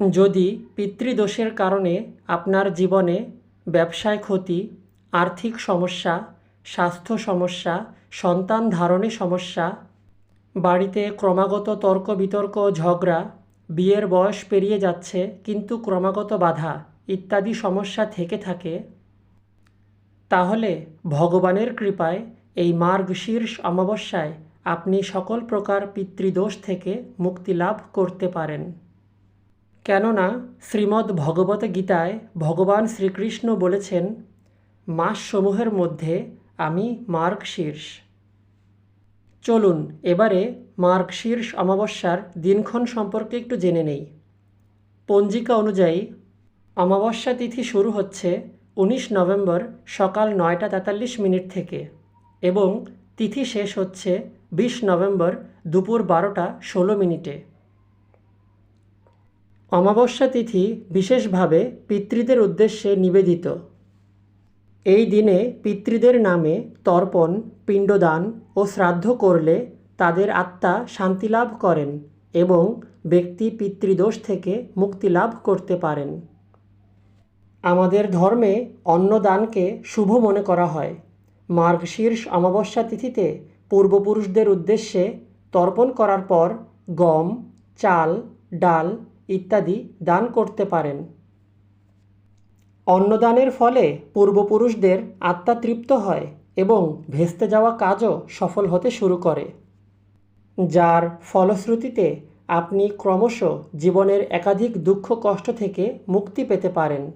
যদি পিতৃদোষের কারণে আপনার জীবনে ব্যবসায় ক্ষতি, আর্থিক সমস্যা, স্বাস্থ্য সমস্যা, সন্তান ধারণে সমস্যা, বাড়িতে ক্রমাগত তর্ক বিতর্ক, ঝগড়া, বিয়ের বয়স পেরিয়ে যাচ্ছে কিন্তু ক্রমাগত বাধা ইত্যাদি সমস্যা থেকে থাকে, তাহলে ভগবানের কৃপায় এই মার্গ শীর্ষ অমাবস্যায় আপনি সকল প্রকার পিতৃদোষ থেকে মুক্তি লাভ করতে পারেন। কেননা শ্রীমদ্ ভগবত গীতায় ভগবান শ্রীকৃষ্ণ বলেছেন, মাসসমূহের মধ্যে আমি মার্গশীর্ষ। চলুন এবারে মার্গশীর্ষ অমাবস্যার দিনক্ষণ সম্পর্কে একটু জেনে নেই। পঞ্জিকা অনুযায়ী, অমাবস্যা তিথি শুরু হচ্ছে উনিশ নভেম্বর সকাল নয়টা তেতাল্লিশ মিনিট থেকে এবং তিথি শেষ হচ্ছে বিশ নভেম্বর দুপুর বারোটা ষোলো মিনিটে। অমাবস্যা তিথি বিশেষভাবে পিতৃদের উদ্দেশ্যে নিবেদিত। এই দিনে পিতৃদের নামে তর্পণ, পিণ্ডদান ও শ্রাদ্ধ করলে তাদের আত্মা শান্তি লাভ করেন এবং ব্যক্তি পিতৃদোষ থেকে মুক্তি লাভ করতে পারেন। আমাদের ধর্মে অন্নদানকে শুভ মনে করা হয়। মার্গশীর্ষ অমাবস্যা তিথিতে পূর্বপুরুষদের উদ্দেশ্যে তর্পণ করার পর গম, চাল, ডাল ইত্যাদি দান করতে পারেন। অন্নদানের ফলে পূর্বপুরুষদের আত্মা তৃপ্ত হয় এবং ভেস্তে যাওয়া কাজও সফল হতে শুরু করে। যার ফলশ্রুতিতে আপনি ক্রমশ জীবনের একাধিক দুঃখ কষ্ট থেকে মুক্তি পেতে পারেন।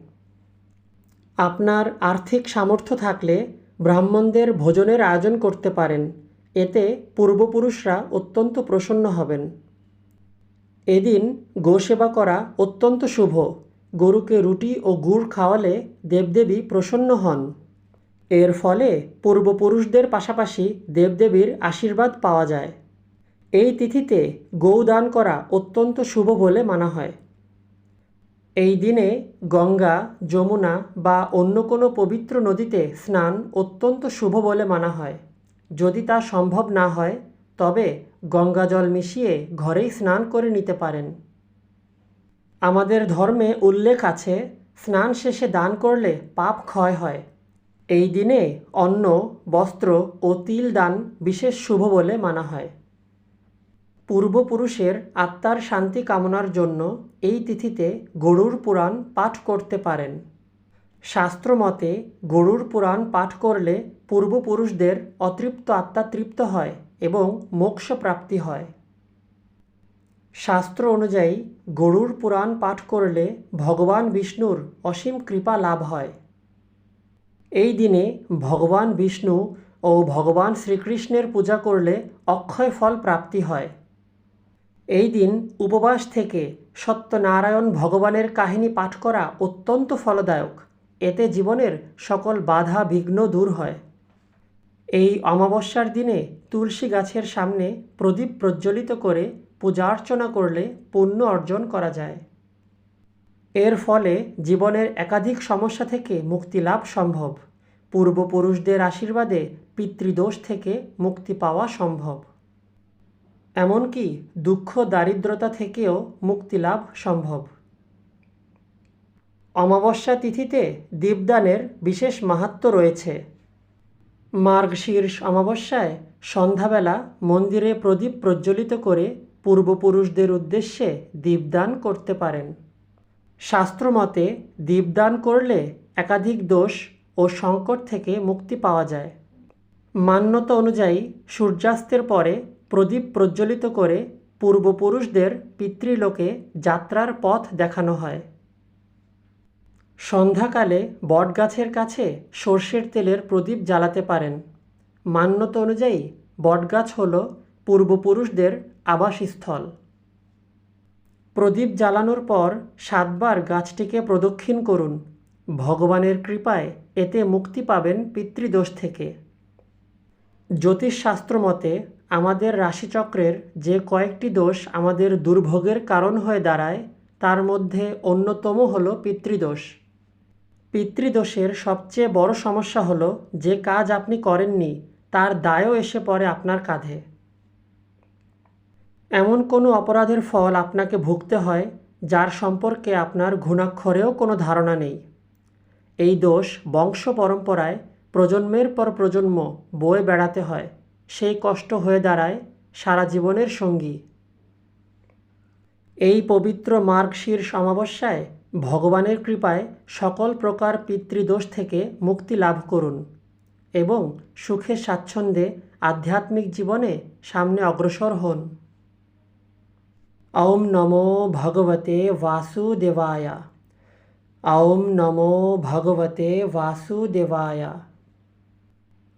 আপনার আর্থিক সামর্থ্য থাকলে ব্রাহ্মণদের ভোজনের আয়োজন করতে পারেন। এতে পূর্বপুরুষরা অত্যন্ত প্রসন্ন হবেন। এদিন গোসেবা করা অত্যন্ত শুভ। গরুকে রুটি ও গুড় খাওয়ালে দেবদেবী প্রসন্ন হন। এর ফলে পূর্বপুরুষদের পাশাপাশি দেবদেবীর আশীর্বাদ পাওয়া যায়। এই তিথিতে গৌদান করা অত্যন্ত শুভ বলে মানা হয়। এই দিনে গঙ্গা, যমুনা বা অন্য কোনো পবিত্র নদীতে স্নান অত্যন্ত শুভ বলে মানা হয়। যদি তা সম্ভব না হয় তবে গঙ্গা জল মিশিয়ে ঘরেই স্নান করে নিতে পারেন। আমাদের ধর্মে উল্লেখ আছে, স্নান শেষে দান করলে পাপ ক্ষয় হয়। এই দিনে অন্ন, বস্ত্র ও তিল দান বিশেষ শুভ বলে মানা হয়। পূর্বপুরুষের আত্মার শান্তি কামনার জন্য এই তিথিতে গরুর পুরাণ পাঠ করতে পারেন। শাস্ত্রমতে গরুর পুরাণ পাঠ করলে পূর্বপুরুষদের অতৃপ্ত আত্মা তৃপ্ত হয়। এবং মোক্ষ প্রাপ্তি হয়। শাস্ত্র অনুযায়ী, গরুর পুরাণ পাঠ করলে ভগবান বিষ্ণুর অসীম কৃপা লাভ হয়। এই দিনে ভগবান বিষ্ণু ও ভগবান শ্রীকৃষ্ণের পূজা করলে অক্ষয় ফল প্রাপ্তি হয়। এই দিন উপবাস থেকে সত্যনারায়ণ ভগবানের কাহিনী পাঠ করা অত্যন্ত ফলদায়ক। এতে জীবনের সকল বাধা বিঘ্ন দূর হয়। এই অমাবস্যার দিনে তুলসী গাছের সামনে প্রদীপ প্রজ্বলিত করে পূজা অর্চনা করলে পুণ্য অর্জন করা যায়। এর ফলে জীবনের একাধিক সমস্যা থেকে মুক্তি লাভ সম্ভব। পূর্বপুরুষদের আশীর্বাদে পিতৃদোষ থেকে মুক্তি পাওয়া সম্ভব। এমনকি দুঃখ দারিদ্রতা থেকেও মুক্তি লাভ সম্ভব। অমাবস্যা তিথিতে দীপদানের বিশেষ মাহাত্ম রয়েছে। মার্গশীর্ষ অমাবস্যায় সন্ধ্যাবেলা মন্দিরে প্রদীপ প্রজ্বলিত করে পূর্বপুরুষদের উদ্দেশ্যে দীপদান করতে পারেন। শাস্ত্রমতে দীপদান করলে একাধিক দোষ ও সংকট থেকে মুক্তি পাওয়া যায়। মান্যতা অনুযায়ী সূর্যাস্তের পরে প্রদীপ প্রজ্বলিত করে পূর্বপুরুষদের পিতৃলোকে যাত্রার পথ দেখানো হয়। সন্ধ্যাকালে বটগাছের কাছে সর্ষের তেলের প্রদীপ জ্বালাতে পারেন। মান্যত অনুযায়ী বটগাছ হল পূর্বপুরুষদের আবাসস্থল। প্রদীপ জ্বালানোর পর সাতবার গাছটিকে প্রদক্ষিণ করুন। ভগবানের কৃপায় এতে মুক্তি পাবেন পিতৃদোষ থেকে। জ্যোতিষশাস্ত্র মতে, আমাদের রাশিচক্রের যে কয়েকটি দোষ আমাদের দুর্ভোগের কারণ হয়ে দাঁড়ায়, তার মধ্যে অন্যতম হল পিতৃদোষ। পিতৃদোষের সবচেয়ে বড় সমস্যা হলো, যে কাজ আপনি করেননি, তার দায়ও এসে পড়ে আপনার কাঁধে। এমন কোনো অপরাধের ফল আপনাকে ভুগতে হয়, যার সম্পর্কে আপনার ঘুণাক্ষরেও কোনো ধারণা নেই। এই দোষ বংশ পরম্পরায় প্রজন্মের পর প্রজন্ম বয়ে বেড়াতে হয়, সেই কষ্ট হয়ে দাঁড়ায় সারা জীবনের সঙ্গী। এই পবিত্র মার্গশীর্ষ অমাবস্যায় ভগবানের কৃপায় সকল প্রকার পিতৃদোষ থেকে মুক্তি লাভ করুন এবং সুখে স্বাচ্ছন্দ্যে আধ্যাত্মিক জীবনে সামনে অগ্রসর হন। ঔম নমো ভগবতে বাসুদেবায়া। ঔম নমো ভগবতে বাসুদেবায়া।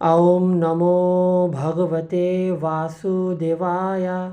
ঔম নমো ভগবতে বাসুদেবায়।